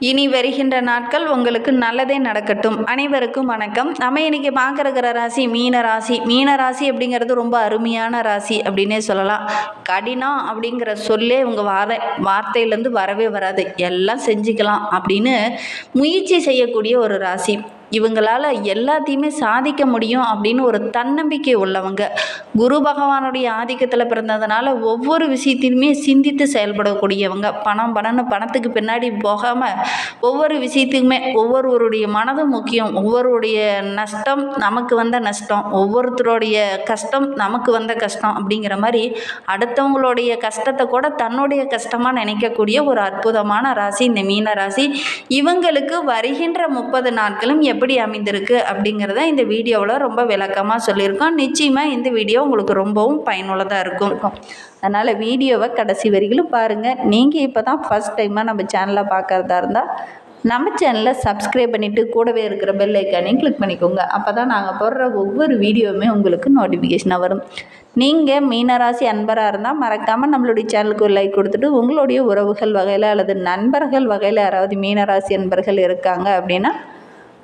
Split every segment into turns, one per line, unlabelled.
இனி வருகின்ற நாட்கள் உங்களுக்கு நல்லதே நடக்கட்டும். அனைவருக்கும் வணக்கம். நம்ம இன்னைக்கு பார்க்குற ராசி மீன ராசி. மீன ராசி அப்படிங்கிறது ரொம்ப அருமையான ராசி அப்படின்னே சொல்லலாம். கடினம் அப்படிங்கிற சொல்லே உங்கள் வார வார்த்தையிலேருந்து வரவே வராது. எல்லாம் செஞ்சுக்கலாம் அப்படின்னு முயற்சி செய்யக்கூடிய ஒரு ராசி. இவங்களால் எல்லாத்தையுமே சாதிக்க முடியும் அப்படின்னு ஒரு தன்னம்பிக்கை உள்ளவங்க. குரு பகவானுடைய ஆதிக்கத்தில் பிறந்ததுனால ஒவ்வொரு விஷயத்திலுமே சிந்தித்து செயல்படக்கூடியவங்க. பணம் பணம்னு பணத்துக்கு பின்னாடி போகாமல் ஒவ்வொரு விஷயத்துக்குமே ஒவ்வொருவருடைய மனதும் முக்கியம். ஒவ்வொருடைய நஷ்டம் நமக்கு வந்த நஷ்டம் ஒவ்வொருத்தருடைய கஷ்டம் நமக்கு வந்த கஷ்டம் அப்படிங்கிற மாதிரி அடுத்தவங்களுடைய கஷ்டத்தை கூட தன்னுடைய கஷ்டமாக நினைக்கக்கூடிய ஒரு அற்புதமான ராசி இந்த மீன ராசி. இவங்களுக்கு வருகின்ற முப்பது நாட்களும் எப்படி அமைந்திருக்கு அப்படிங்கிறத இந்த வீடியோவில் ரொம்ப விளக்கமாக சொல்லியிருக்கோம். நிச்சயமாக இந்த வீடியோ உங்களுக்கு ரொம்பவும் பயனுள்ளதாக இருக்கும். அதனால் வீடியோவை கடைசி வரிகளும் பாருங்கள் நீங்கள் இப்போ தான் ஃபஸ்ட் டைமாக நம்ம சேனலை பார்க்குறதா இருந்தால் நம்ம சேனலை சப்ஸ்கிரைப் பண்ணிவிட்டு கூடவே இருக்கிற பெல் ஐக்கானையும் கிளிக் பண்ணிக்கோங்க. அப்போ தான் நாங்கள் போடுற ஒவ்வொரு வீடியோவுமே உங்களுக்கு நோட்டிஃபிகேஷனாக வரும். நீங்கள் மீனராசி அன்பராக இருந்தால் மறக்காமல் நம்மளுடைய சேனலுக்கு ஒரு லைக் கொடுத்துட்டு உங்களுடைய உறவுகள் வகையில் அல்லது நண்பர்கள் வகையில் யாராவது மீனராசி அன்பர்கள் இருக்காங்க அப்படின்னா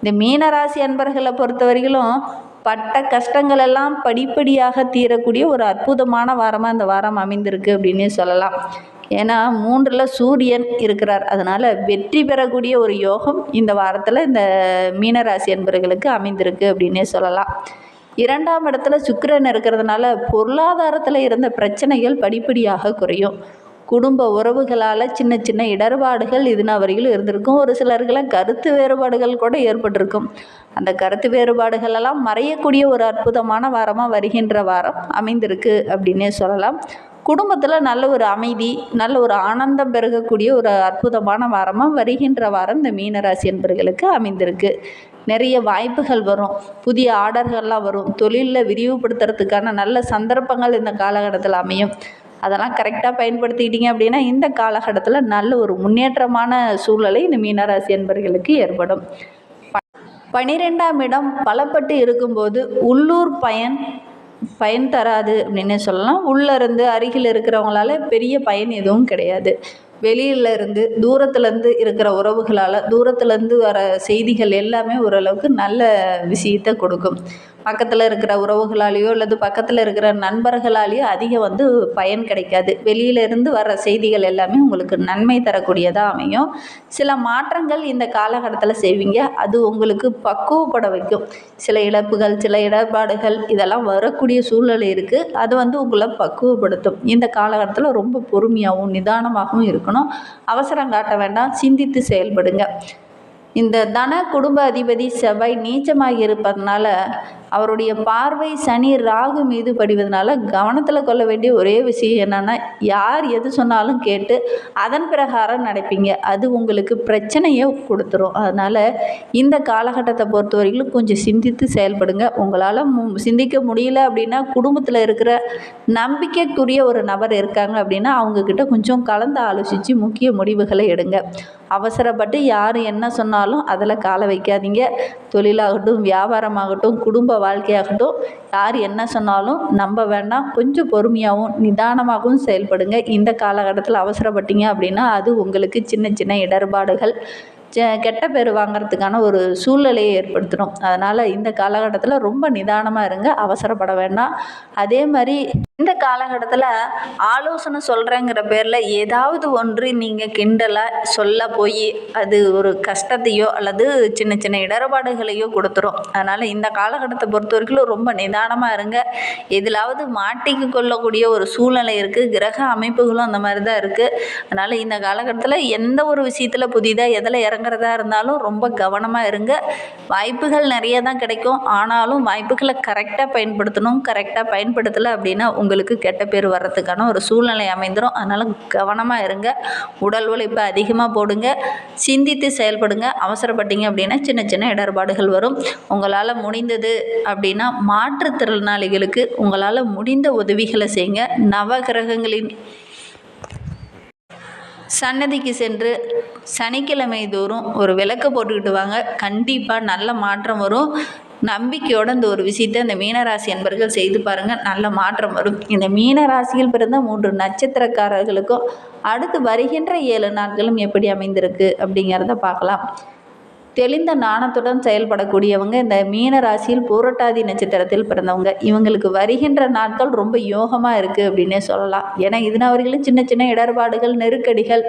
இந்த மீனராசி அன்பர்களை பொறுத்த வரையிலும் பட்ட கஷ்டங்கள் எல்லாம் படிப்படியாக தீரக்கூடிய ஒரு அற்புதமான வாரமாக இந்த வாரம் அமைந்திருக்கு அப்படின்னே சொல்லலாம். ஏன்னா மூன்றில் சூரியன் இருக்கிறார். அதனால் வெற்றி பெறக்கூடிய ஒரு யோகம் இந்த வாரத்தில் இந்த மீனராசி அன்பர்களுக்கு அமைந்திருக்கு அப்படின்னே சொல்லலாம். இரண்டாம் இடத்துல சுக்கிரன் இருக்கிறதுனால பொருளாதாரத்தில் இருந்த பிரச்சனைகள் படிப்படியாக குறையும். குடும்ப உறவுகளால் சின்ன சின்ன இடர்பாடுகள் இதுனா வரையிலும் இருந்திருக்கும். ஒரு சிலருக்கெல்லாம் கருத்து வேறுபாடுகள் கூட ஏற்பட்டிருக்கும். அந்த கருத்து வேறுபாடுகளெல்லாம் மறையக்கூடிய ஒரு அற்புதமான வாரமாக வருகின்ற வாரம் அமைந்திருக்கு அப்படின்னே சொல்லலாம். குடும்பத்தில் நல்ல ஒரு அமைதி நல்ல ஒரு ஆனந்தம் பெருகக்கூடிய ஒரு அற்புதமான வாரமாக வருகின்ற வாரம் இந்த மீனராசி என்பர்களுக்கு அமைந்திருக்கு. நிறைய வாய்ப்புகள் வரும். புதிய ஆர்டர்கள்லாம் வரும். தொழிலில் விரிவுபடுத்துறதுக்கான நல்ல சந்தர்ப்பங்கள் இந்த காலகட்டத்தில் அமையும். அதெல்லாம் கரெக்டாக பயன்படுத்திக்கிட்டீங்க அப்படின்னா இந்த காலகட்டத்தில் நல்ல ஒரு முன்னேற்றமான சூழலை இந்த மீனராசி என்பர்களுக்கு ஏற்படும். பனிரெண்டாம் இடம் பலப்பட்டு இருக்கும்போது உள்ளூர் பயன் பயன் தராது அப்படின்னு சொல்லலாம். உள்ளேருந்து அருகில் இருக்கிறவங்களால பெரிய பயன் எதுவும் கிடையாது. வெளியில இருந்து தூரத்துலேருந்து இருக்கிற உறவுகளால் தூரத்துலேருந்து வர செய்திகள் எல்லாமே ஓரளவுக்கு நல்ல விஷயத்தை கொடுக்கும். பக்கத்தில் இருக்கிற உறவுகளாலேயோ அல்லது பக்கத்தில் இருக்கிற நண்பர்களாலேயோ அதிகம் வந்து பயன் கிடைக்காது. வெளியிலேருந்து வர செய்திகள் எல்லாமே உங்களுக்கு நன்மை தரக்கூடியதாக அமையும். சில மாற்றங்கள் இந்த காலகட்டத்தில் செய்வீங்க. அது உங்களுக்கு பக்குவப்பட வைக்கும். சில இழப்புகள் சில இடர்பாடுகள் இதெல்லாம் வரக்கூடிய சூழ்நிலை இருக்குது அது வந்து உங்களை பக்குவப்படுத்தும். இந்த காலகட்டத்தில் ரொம்ப பொறுமையாகவும் நிதானமாகவும் இருக்கணும். அவசரம் காட்ட வேண்டாம். சிந்தித்து செயல்படுங்க. இந்த தன குடும்ப அதிபதி செவ்வாய் நீச்சமாக இருப்பதனால அவருடைய பார்வை சனி ராகு மீது படிவதனால கவனத்தில் கொள்ள வேண்டிய ஒரே விஷயம் என்னென்னா யார் எது சொன்னாலும் கேட்டு அதன் பிரகாரம் நடப்பீங்க. அது உங்களுக்கு பிரச்சனையை கொடுத்துரும். அதனால் இந்த காலகட்டத்தை பொறுத்த வரைக்கும் கொஞ்சம் சிந்தித்து செயல்படுங்க. உங்களால் சிந்திக்க முடியல அப்படின்னா குடும்பத்தில் இருக்கிற நம்பிக்கைக்குரிய ஒரு நபர் இருக்காங்க அப்படின்னா அவங்கக்கிட்ட கொஞ்சம் கலந்து ஆலோசித்து முக்கிய முடிவுகளை எடுங்க. அவசரப்பட்டு யார் என்ன சொன்னாலும் அதில் காலை வைக்காதீங்க. தொழிலாகட்டும் வியாபாரமாகட்டும் குடும்ப வாழ்க்கையாகட்டும் யார் என்ன சொன்னாலும் நம்ப வேண்டாம் கொஞ்சம் பொறுமையாகவும் நிதானமாகவும் செயல்படுங்க. இந்த காலகட்டத்தில் அவசரப்பட்டீங்க அப்படின்னா அது உங்களுக்கு சின்ன சின்ன இடர்பாடுகள் கெட்ட பேர் வாங்கிறதுக்கான ஒரு சூழ்நிலையை ஏற்படுத்தணும். அதனால் இந்த காலகட்டத்தில் ரொம்ப நிதானமாக இருங்க அவசரப்பட வேண்டாம். அதே மாதிரி இந்த காலகட்டத்தில் ஆலோசனை சொல்கிறேங்கிற பேரில் ஏதாவது ஒன்று நீங்கள் கிண்டலாக சொல்ல போய் அது ஒரு கஷ்டத்தையோ அல்லது சின்ன சின்ன இடர்பாடுகளையோ கொடுத்துரும். அதனால் இந்த காலகட்டத்தை பொறுத்த வரைக்கும் ரொம்ப நிதானமாக இருங்க. எதிலாவது மாட்டிக்கு கொள்ளக்கூடிய ஒரு சூழ்நிலை இருக்குது கிரக அமைப்புகளும் அந்த மாதிரி தான் இருக்குது அதனால் இந்த காலகட்டத்தில் எந்த ஒரு விஷயத்தில் புதிதாக எதில் இறங்குறதா இருந்தாலும் ரொம்ப கவனமாக இருங்க. வாய்ப்புகள் நிறைய தான் கிடைக்கும். ஆனாலும் வாய்ப்புகளை கரெக்டாக பயன்படுத்தணும். கரெக்டாக பயன்படுத்தலை அப்படின்னா உங்களுக்கு கெட்ட பேர் வர்றதுக்கான ஒரு சூழ்நிலை அமைந்துடும் அதனால் கவனமாக இருங்க. உடல் உழைப்பு அதிகமாக போடுங்க. சிந்தித்து செயல்படுங்க. அவசரப்பட்டீங்க அப்படின்னா சின்ன சின்ன இடர்பாடுகள் வரும். உங்களால் முடிந்தது அப்படின்னா மாற்றுத்திறனாளிகளுக்கு உங்களால் முடிந்த உதவிகளை செய்யுங்க. நவகிரகங்களின் சன்னதிக்கு சென்று சனிக்கிழமை தோறும் ஒரு விளக்கு போட்டுக்கிட்டு வாங்க. கண்டிப்பாக நல்ல மாற்றம் வரும். நம்பிக்கையோட இந்த ஒரு விஷயத்தை இந்த மீனராசி அன்பர்கள் செய்து பாருங்கள் நல்ல மாற்றம் வரும். இந்த மீனராசியில் பிறந்த மூன்று நட்சத்திரக்காரர்களுக்கும் அடுத்து வருகின்ற ஏழு நாட்களும் எப்படி அமைந்திருக்கு அப்படிங்கிறத பார்க்கலாம். தெளிந்த நாணத்துடன் செயல்படக்கூடியவங்க இந்த மீன ராசியில் பூரட்டாதி நட்சத்திரத்தில் பிறந்தவங்க. இவங்களுக்கு வருகின்ற நாட்கள் ரொம்ப யோகமாக இருக்குது அப்படின்னே சொல்லலாம். ஏன்னா வரையிலும் சின்ன சின்ன இடர்பாடுகள் நெருக்கடிகள்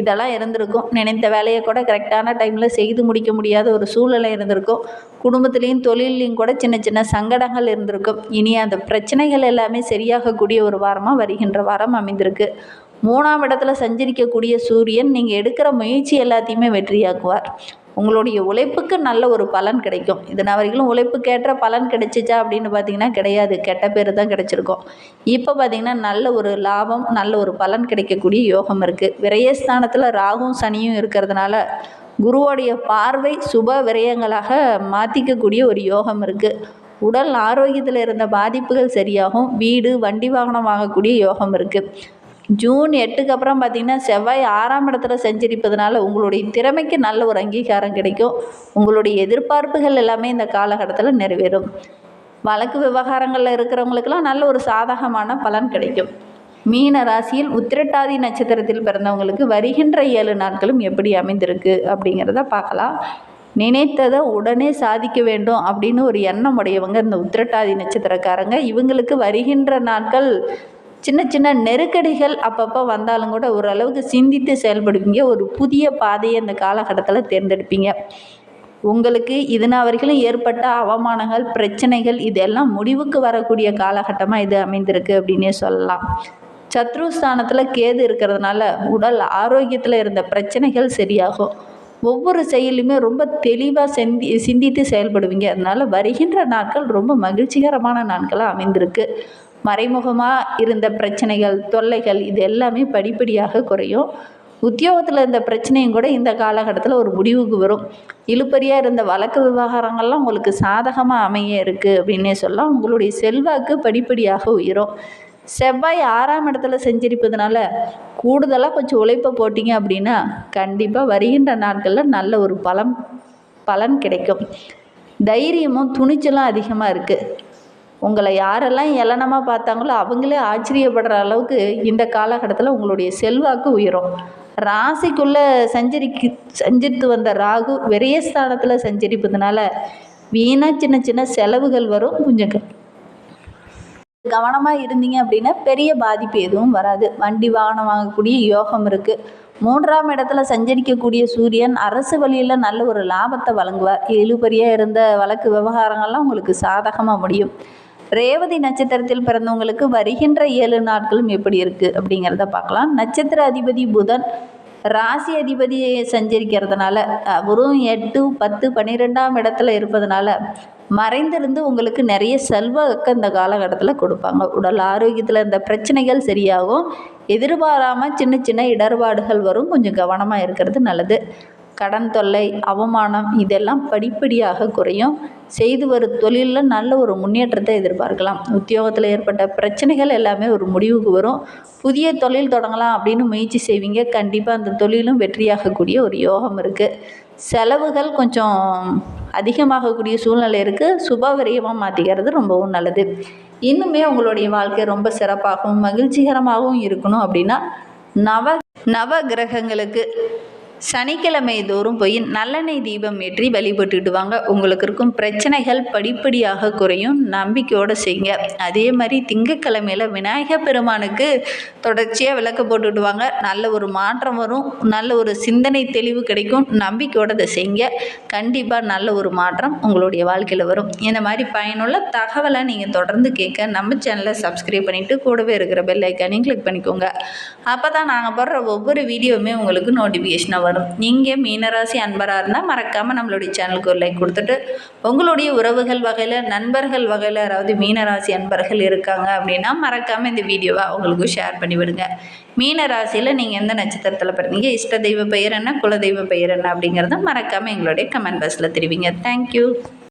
இதெல்லாம் இருந்திருக்கும். நினைத்த வேலையை கூட கரெக்டான டைமில் செய்து முடிக்க முடியாத ஒரு சூழ்நிலை இருந்திருக்கும். குடும்பத்துலேயும் தொழிலையும் கூட சின்ன சின்ன சங்கடங்கள் இருந்திருக்கும். இனி அந்த பிரச்சனைகள் எல்லாமே சரியாகக்கூடிய ஒரு வாரமாக வருகின்ற வாரம் அமைந்திருக்கு. மூணாம் இடத்துல சஞ்சரிக்கக்கூடிய சூரியன் நீங்கள் எடுக்கிற முயற்சி எல்லாத்தையுமே வெற்றியாக்குவார். உங்களுடைய உழைப்புக்கு நல்ல ஒரு பலன் கிடைக்கும். இது வரைக்கும் உழைப்புக்கேற்ற பலன் கிடைச்சிச்சா அப்படின்னு பார்த்தீங்கன்னா கிடையாது. கெட்ட பேர் தான் கிடைச்சிருக்கும். இப்போ பார்த்தீங்கன்னா நல்ல ஒரு லாபம் நல்ல ஒரு பலன் கிடைக்கக்கூடிய யோகம் இருக்குது விரயஸ்தானத்தில் ராகும் சனியும் இருக்கிறதுனால குருவோடைய பார்வை சுப விரயங்களாக மாற்றிக்கக்கூடிய ஒரு யோகம் இருக்குது உடல் ஆரோக்கியத்தில் இருந்த பாதிப்புகள் சரியாகும். வீடு வண்டி வாகனம் வாங்கக்கூடிய யோகம் இருக்குது ஜூன் எட்டுக்கு அப்புறம் பார்த்திங்கன்னா செவ்வாய் ஆறாம் இடத்துல செஞ்சரிப்பதனால உங்களுடைய திறமைக்கு நல்ல ஒரு அங்கீகாரம் கிடைக்கும். உங்களுடைய எதிர்பார்ப்புகள் எல்லாமே இந்த காலகட்டத்தில் நிறைவேறும். வழக்கு விவகாரங்களில் இருக்கிறவங்களுக்கெல்லாம் நல்ல ஒரு சாதகமான பலன் கிடைக்கும். மீன ராசியில் உத்திரட்டாதி நட்சத்திரத்தில் பிறந்தவங்களுக்கு வருகின்ற ஏழு நாட்களும் எப்படி அமைந்திருக்கு அப்படிங்கிறத பார்க்கலாம். நினைத்ததை உடனே சாதிக்க வேண்டும் அப்படின்னு ஒரு எண்ணம் உடையவங்க இந்த உத்திரட்டாதி நட்சத்திரக்காரங்க. இவங்களுக்கு வருகின்ற நாட்கள் சின்ன சின்ன நெருக்கடிகள் அப்பப்போ வந்தாலும் கூட ஓரளவுக்கு சிந்தித்து செயல்படுவீங்க. ஒரு புதிய பாதையை அந்த காலகட்டத்தில் தேர்ந்தெடுப்பீங்க. உங்களுக்கு இதுனா வரைக்கும் ஏற்பட்ட அவமானங்கள் பிரச்சனைகள் இதெல்லாம் முடிவுக்கு வரக்கூடிய காலகட்டமாக இது அமைந்திருக்கு அப்படின்னே சொல்லலாம். சத்ருஸ்தானத்தில் கேது இருக்கிறதுனால உடல் ஆரோக்கியத்தில் இருந்த பிரச்சனைகள் சரியாகும். ஒவ்வொரு செயலுமே ரொம்ப தெளிவாக செந்தி சிந்தித்து செயல்படுவீங்க. அதனால் வருகின்ற நாட்கள் ரொம்ப மகிழ்ச்சிகரமான நாட்களாக அமைந்திருக்கு. மறைமுகமாக இருந்த பிரச்சனைகள் தொல்லைகள் இது எல்லாமே படிப்படியாக குறையும். உத்தியோகத்தில் இருந்த பிரச்சனையும் கூட இந்த காலகட்டத்தில் ஒரு முடிவுக்கு வரும். இழுப்பறியாக இருந்த வழக்கு விவகாரங்கள்லாம் உங்களுக்கு சாதகமாக அமைய இருக்குது அப்படின்னே சொல்லலாம் உங்களுடைய செல்வாக்கு படிப்படியாக உயரும். செவ்வாய் ஆறாம் இடத்துல செஞ்சிருப்பதுனால கூடுதலாக கொஞ்சம் உழைப்பை போட்டிங்க அப்படின்னா கண்டிப்பாக வருகின்ற நாட்களில் நல்ல ஒரு பலம் பலன் கிடைக்கும். தைரியமும் துணிச்சலும் அதிகமாக இருக்குது உங்களை யாரெல்லாம் ஏளனமாக பார்த்தாங்களோ அவங்களே ஆச்சரியப்படுற அளவுக்கு இந்த காலகட்டத்தில் உங்களுடைய செல்வாக்கு உயரும். ராசிக்குள்ளே சஞ்சரிக்கு சஞ்சரித்து வந்த ராகு விரயஸ்தானத்தில் சஞ்சரிப்பதுனால வீணாக சின்ன சின்ன செலவுகள் வரும் கொஞ்சம் கவனமாக இருந்தீங்க அப்படின்னா பெரிய பாதிப்பு எதுவும் வராது. வண்டி வாகனம் வாங்கக்கூடிய யோகம் இருக்குது மூன்றாம் இடத்துல சஞ்சரிக்கக்கூடிய சூரியன் அரசு வழியில் நல்ல ஒரு லாபத்தை வழங்குவார். இழுபறியாக இருந்த வழக்கு விவகாரங்கள்லாம் உங்களுக்கு சாதகமாக முடியும். ரேவதி நட்சத்திரத்தில் பிறந்தவங்களுக்கு வருகின்ற ஏழு நாட்களும் எப்படி இருக்குது அப்படிங்கிறத பார்க்கலாம். நட்சத்திர அதிபதி புதன் ராசி அதிபதியை சஞ்சரிக்கிறதுனால அவரும் எட்டு பத்து பன்னிரெண்டாம் இடத்துல இருப்பதனால மறைந்திருந்து உங்களுக்கு நிறைய செல்வாக்கு இந்த காலகட்டத்தில் கொடுப்பாங்க. உடல் ஆரோக்கியத்தில் இந்த பிரச்சனைகள் சரியாகும். எதிர்பாராமல் சின்ன சின்ன இடர்பாடுகள் வரும். கொஞ்சம் கவனமாக இருக்கிறது நல்லது. கடன் தொல்லை அவமானம் இதெல்லாம் படிப்படியாக குறையும். செய்து வரும் தொழிலில் நல்ல ஒரு முன்னேற்றத்தை எதிர்பார்க்கலாம். உத்தியோகத்தில் ஏற்பட்ட பிரச்சனைகள் எல்லாமே ஒரு முடிவுக்கு வரும். புதிய தொழில் தொடங்கலாம் அப்படின்னு முயற்சி செய்வீங்க. கண்டிப்பாக அந்த தொழிலும் வெற்றியாகக்கூடிய ஒரு யோகம் இருக்குது செலவுகள் கொஞ்சம் அதிகமாகக்கூடிய சூழ்நிலை இருக்குது சுபவிரயமாக மாற்றிக்கிறது ரொம்பவும் நல்லது. இன்னுமே உங்களுடைய வாழ்க்கை ரொம்ப சிறப்பாகவும் மகிழ்ச்சிகரமாகவும் இருக்கணும் அப்படின்னா நவ நவ கிரகங்களுக்கு சனிக்கிழமை தோறும் போய் நல்லெண்ணெய் தீபம் ஏற்றி வழிபட்டுட்டு வாங்க உங்களுக்கு இருக்கும் பிரச்சனைகள் படிப்படியாக குறையும். நம்பிக்கையோடு செய்யுங்க. அதே மாதிரி திங்கக்கிழமையில் விநாயகர் பெருமானுக்கு தொடர்ச்சியாக விளக்கு போட்டுட்டு வாங்க நல்ல ஒரு மாற்றம் வரும். நல்ல ஒரு சிந்தனை தெளிவு கிடைக்கும். நம்பிக்கையோடு அதை செய்யுங்க. கண்டிப்பாக நல்ல ஒரு மாற்றம் உங்களுடைய வாழ்க்கையில் வரும். இந்த மாதிரி பயனுள்ள தகவலை நீங்கள் தொடர்ந்து கேட்க நம்ம சேனலை சப்ஸ்கிரைப் பண்ணிவிட்டு கூடவே இருக்கிற பெல் ஐக்கானையும் கிளிக் பண்ணிக்கோங்க. அப்போ தான் நாங்கள் போடுற ஒவ்வொரு வீடியோவுமே உங்களுக்கு நோட்டிஃபிகேஷனாக வரும். வரும். நீங்கள் மீனராசி அன்பராக இருந்தால் மறக்காமல் நம்மளுடைய சேனலுக்கு ஒரு லைக் கொடுத்துட்டு உங்களுடைய உறவுகள் வகையில் நண்பர்கள் வகையில் யாராவது மீனராசி அன்பர்கள் இருக்காங்க அப்படின்னா மறக்காமல் இந்த வீடியோவை அவங்களுக்கும் ஷேர் பண்ணி விடுங்க நீங்கள் எந்த நட்சத்திரத்தில் பிறந்தீங்க இஷ்ட தெய்வ பெயர் என்ன குலதெய்வ பெயர் என்ன அப்படிங்கிறத மறக்காமல் எங்களுடைய கமெண்ட் பாக்ஸில் தெரிவிங்க. தேங்க்யூ